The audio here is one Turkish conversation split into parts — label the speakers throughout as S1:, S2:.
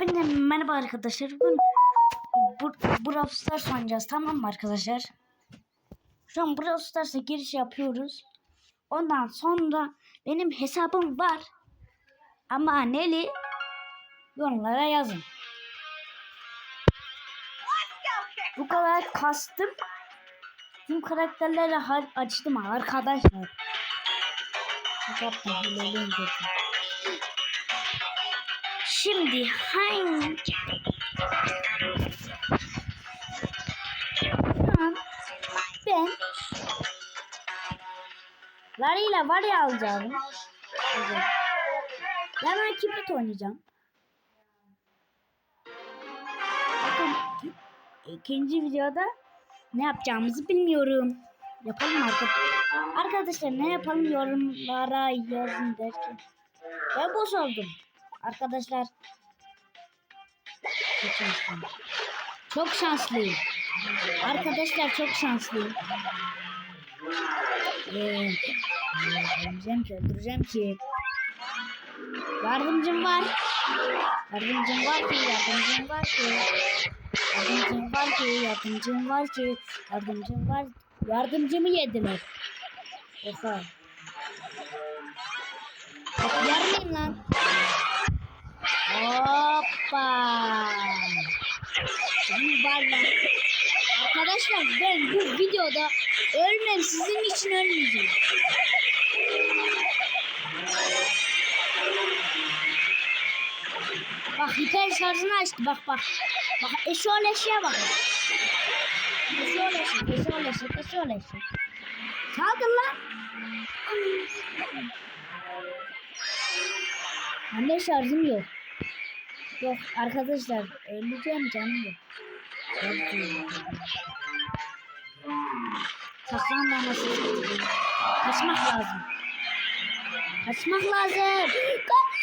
S1: Hepinize merhaba arkadaşlar. Bugün bu, Brawl Stars oynayacağız tamam mı arkadaşlar? Şu an Brawl Stars'a giriş yapıyoruz. Ondan sonra benim hesabım var. Ama neli? Yorumlara yazın. Bu kadar kastım. Tüm karakterleri har- açtım arkadaşlar. İndirdim. Şimdi hangi ben Larry ile var ya alacağım. Evet. Ben ben kibrit oynayacağım. Bakın ikinci videoda ne yapacağımızı bilmiyorum. Yapalım arkadaşlar. Arkadaşlar ne yapalım yorumlara yazın derken. Ben boş oldum. Arkadaşlar çok şanslıyım. Çok şanslıyım. Arkadaşlar çok şanslıyım. Ee, öldüreceğim ki, öldüreceğim ki. Yardımcım var. Yardımcım var ki, yardımcım var ki. Yardımcım var ki, yardımcım var ki. Yardımcım var. Yardımcımı yediler. Oha. Yarmayın lan. Hoppa. Canım var lan. Arkadaşlar ben bu videoda ölmem sizin için ölmeyeceğim. Bak hiper şarjını açtı bak bak. Bak eşol eşeğe bak. Eşol eşek, eşol eşek, eşol eşek. Saldır lan. Anne şarjım yok. Yok arkadaşlar öleceğim canım yok. Saklan bana Kaçmak lazım. Kaçmak lazım. Kaç.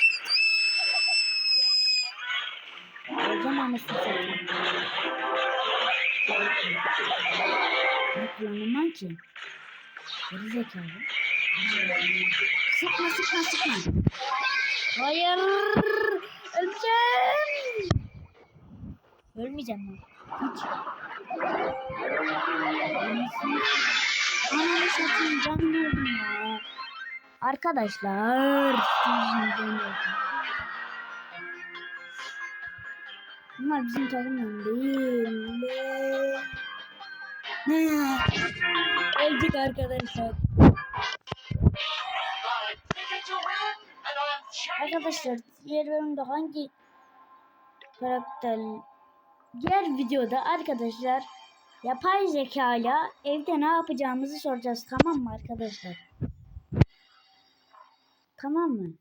S1: Öleceğim anasını satayım. Ne kullanamam ki? Geri zekalı. Sıkma sıkma sıkma. Hayır. Öleceğim. Ölmeyeceğim ben. Anasını Ananı satayım canım öldüm ya. Arkadaşlar. Bunlar bizim takımdan değil. Öldük arkadaşlar. Arkadaşlar diğer bölümde hangi karakter diğer videoda arkadaşlar yapay zekayla evde ne yapacağımızı soracağız tamam mı arkadaşlar? Tamam mı?